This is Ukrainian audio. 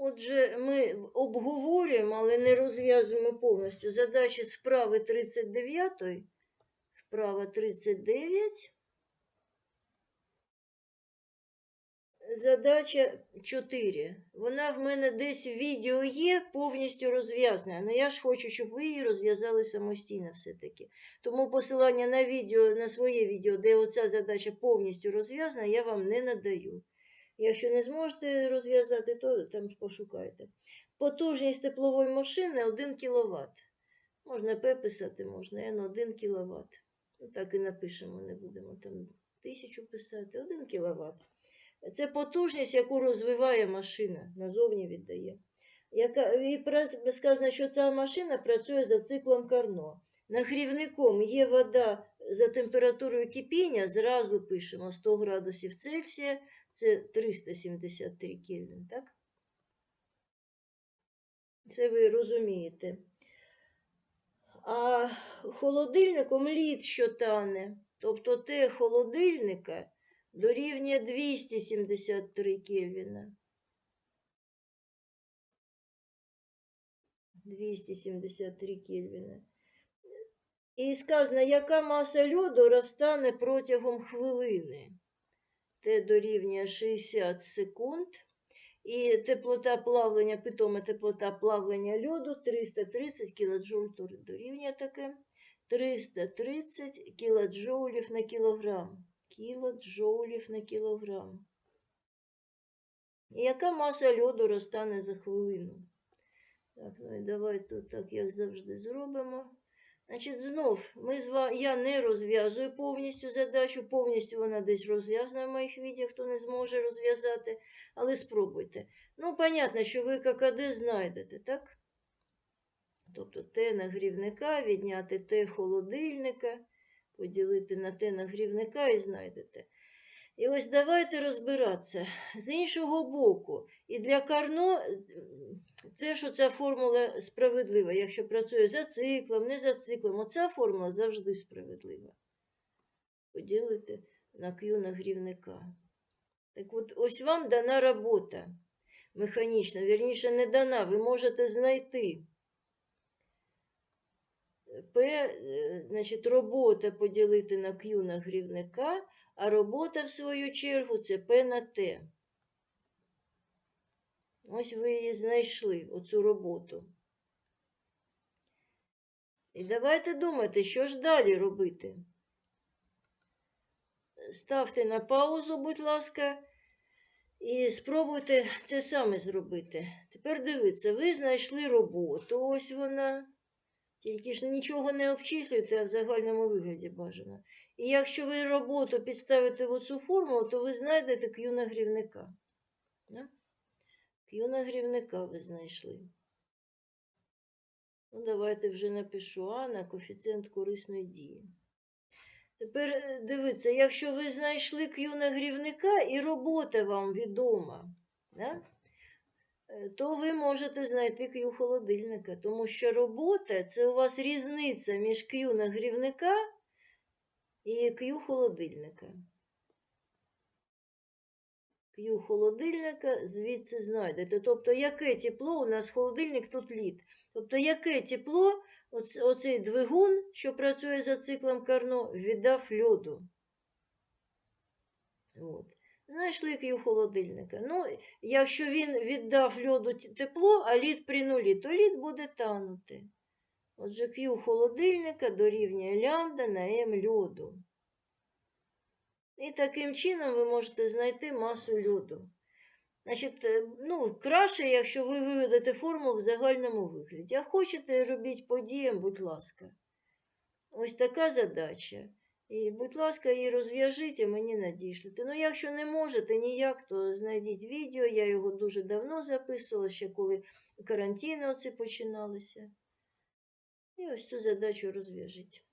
Отже, ми обговорюємо, але не розв'язуємо повністю задачі справи 39. Вправа 39. Задача 4. Вона в мене десь в відео є, повністю розв'язана. Але я ж хочу, щоб ви її розв'язали самостійно все-таки. Тому посилання на відео, на своє відео, де оця задача повністю розв'язана, я вам не надаю. Якщо не зможете розв'язати, то там пошукайте. Потужність теплової машини 1 кВт. Можна П писати, можна N 1 кВт. Ну, так і напишемо, не будемо там тисячу писати, 1 кВт. Це потужність, яку розвиває машина, назовні віддає. Яка, і сказано, що ця машина працює за циклом Карно. Нагрівником є вода за температурою кипіння, зразу пишемо 100 градусів Цельсія, це 373 Кельвін, так? Це ви розумієте. А холодильником лід, що тане, тобто Т холодильника дорівнює 273 Кельвіна. 273 Кельвіна. І сказано, яка маса льоду розтане протягом хвилини. Т дорівнює 60 секунд. І теплота плавлення, питома теплота плавлення льоду 330 кДж дорівнює таке. 330 кілоджоулів на кілограм. Кілоджоулів на кілограм. І яка маса льоду розтане за хвилину? Так, ну і давай тут так, як завжди, зробимо. Значить, знов ми з вами, я не розв'язую повністю задачу, повністю вона десь розв'язана в моїх відео, хто не зможе розв'язати, але спробуйте. Ну, понятно, що ви ККД знайдете, так? Тобто Т нагрівника, відняти Т холодильника, поділити на Т нагрівника і знайдете. І ось давайте розбиратися. З іншого боку, і для Карно те, що ця формула справедлива, якщо працює за циклом, не за циклом, оця формула завжди справедлива. Поділити на Q нагрівника. Так от, ось вам дана робота механічна, вірніше, не дана, ви можете знайти. Е, значить, робота поділити на Q нагрівника, а робота, в свою чергу, це P на T. Ось ви її знайшли, оцю роботу. І давайте думати, що ж далі робити. Ставте на паузу, будь ласка, і спробуйте це саме зробити. Тепер дивіться, ви знайшли роботу, ось вона. Тільки ж нічого не обчислюйте, а в загальному вигляді бажано. І якщо ви роботу підставите в оцю формулу, то ви знайдете Q нагрівника. Да? Q нагрівника ви знайшли. Ну, давайте вже напишу А на коефіцієнт корисної дії. Тепер е, дивіться, якщо ви знайшли Q нагрівника і робота вам відома, да? Е, то ви можете знайти Q холодильника, тому що робота це у вас різниця між Q нагрівника і Q холодильника. Q холодильника звідси знайдете. Тобто, яке тепло у нас холодильник тут лід. Тобто, яке тепло оцей двигун, що працює за циклом Карно, віддав льоду. От. Знайшли Q холодильника. Ну, якщо він віддав льоду тепло, а лід при нулі, то лід буде танути. Отже, Q холодильника дорівнює лямбда на М льоду. І таким чином ви можете знайти масу льоду. Значить, е, ну, краще, якщо ви виведете формулу в загальному вигляді. А хочете, робіть по діям, будь ласка. Ось така задача. І, будь ласка, її розв'яжіть і мені надішлите. Ну, якщо не можете ніяк, то знайдіть відео. Я його дуже давно записувала, ще коли карантини оці починалися. І ось цю задачу розв'яжіть.